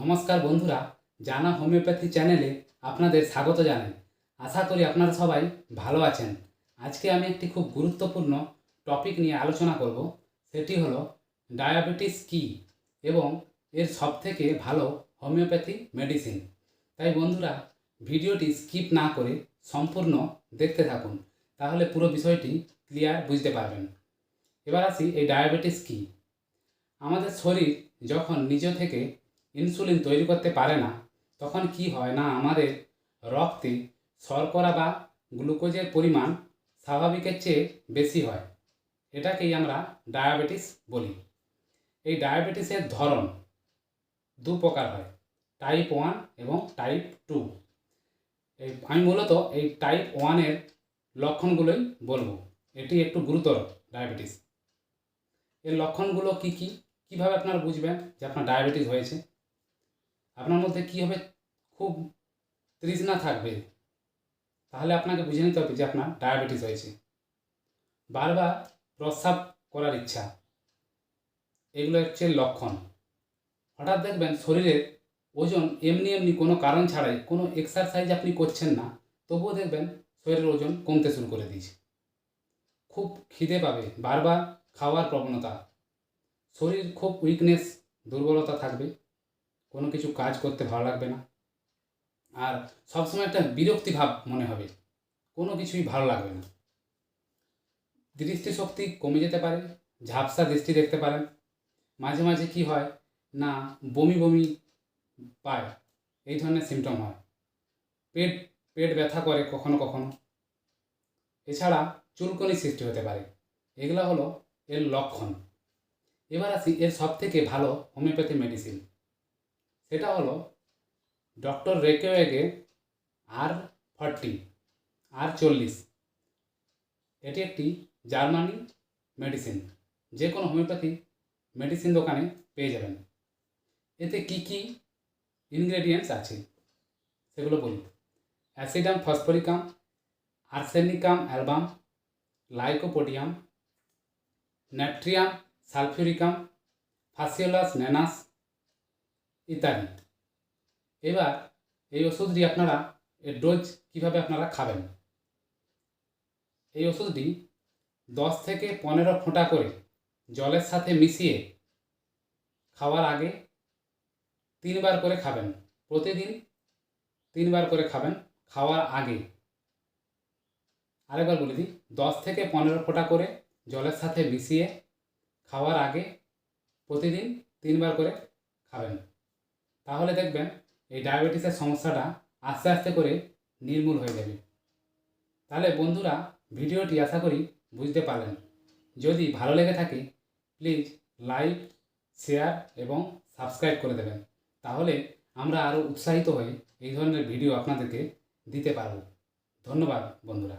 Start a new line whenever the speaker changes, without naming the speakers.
নমস্কার বন্ধুরা, জানা হোমিওপ্যাথি চ্যানেলে আপনাদের স্বাগত জানাই। আশা করি আপনারা সবাই ভালো আছেন। আজকে আমি একটি খুব গুরুত্বপূর্ণ টপিক নিয়ে আলোচনা করব, সেটি হলো ডায়াবেটিস কি এবং এর সবথেকে ভালো হোমিওপ্যাথি মেডিসিন। তাই বন্ধুরা, ভিডিওটি স্কিপ না করে সম্পূর্ণ দেখতে থাকুন, তাহলে পুরো বিষয়টি ক্লিয়ার বুঝতে পারবেন। এবার আসি, এই ডায়াবেটিস কি? আমাদের শরীর যখন নিজ থেকে ইনসুলিন তৈরি করতে পারে না, তখন কি হয় না আমাদের রক্তে শর্করা বা গ্লুকোজের পরিমাণ স্বাভাবিকের চেয়ে বেশি হয়। এটাকেই আমরা ডায়াবেটিস বলি। এই ডায়াবেটিসের ধরন দু প্রকার হয় টাইপ ওয়ান এবং টাইপ টু এই আমি মূলত এই টাইপ ওয়ানের লক্ষণগুলোই বলব। এটি একটু গুরুতর ডায়াবেটিস। এর লক্ষণগুলো কি কি? কীভাবে আপনারা বুঝবেন যে আপনার ডায়াবেটিস হয়েছে? আপনার মধ্যে কী হবে? খুব তৃষ্ণা থাকবে। তাহলে আপনাকে বুঝে নিতে হবে যে আপনার ডায়াবেটিস হয়েছে। বারবার প্রস্রাব করার ইচ্ছা। এগুলো হচ্ছে লক্ষণ। হঠাৎ দেখবেন শরীরের ওজন এমনি এমনি কোনো কারণ ছাড়াই, কোনো এক্সারসাইজ আপনি করছেন না, তবুও দেখবেন শরীরের ওজন কমতে শুরু করে দিয়েছে। খুব খিদে পাবে, বারবার খাওয়ার প্রবণতা। শরীর খুব উইকনেস দুর্বলতা থাকবে। কোনো কিছু কাজ করতে ভালো লাগবে না। আর সবসময় একটা বিরক্তি ভাব মনে হবে, কোনো কিছুই ভালো লাগবে না। দৃষ্টিশক্তি কমে যেতে পারে, ঝাপসা দৃষ্টি দেখতে পারেন। মাঝে মাঝে কি হয়, না, বমি বমি পায়, এই ধরনের সিমটম হয়। পেট পেট ব্যথা করে কখনো কখনো। এছাড়া চুলকনি সৃষ্টি হতে পারে, এগুলো হলো এর লক্ষণ। এবার আসি এর সব থেকে ভালো হোমিওপ্যাথি মেডিসিন সেটা হলো ডক্টর রেকেওয়েগে আর ফর্টি, আর চল্লিশ। এটি একটি জার্মানি মেডিসিন, যে কোনো হোমিওপ্যাথি মেডিসিন দোকানে পেয়ে যাবেন। এতে কি কি ইনগ্রেডিয়েন্টস আছে, সেগুলো বলি acidum, phosphoricum, arsenicum, album, lycopodium natrium sulphuricum, phaseolus, nanus ইত্যাদি এবার এই ওষুধটি আপনারা, এর ডোজ কীভাবে আপনারা খাবেন? এই ওষুধটি দশ থেকে পনেরো ফোঁটা করে জলের সাথে মিশিয়ে খাওয়ার আগে তিনবার করে খাবেন। প্রতিদিন তিনবার করে খাবেন খাওয়ার আগে। আরেকবার বলে দিই, দশ থেকে পনেরো ফোঁটা করে জলের সাথে মিশিয়ে খাওয়ার আগে প্রতিদিন তিনবার করে খাবেন। তাহলে দেখবেন এই ডায়াবেটিসের সমস্যাটা আস্তে আস্তে করে নির্মূল হয়ে যাবে। তাহলে বন্ধুরা ভিডিওটি আশা করি বুঝতে পারলেন। যদি ভালো লেগে থাকে প্লিজ লাইক শেয়ার এবং সাবস্ক্রাইব করে দেবেন। তাহলে আমরা আরও উৎসাহিত হয়ে এই ধরনের ভিডিও আপনাদেরকে দিতে পারব। ধন্যবাদ বন্ধুরা।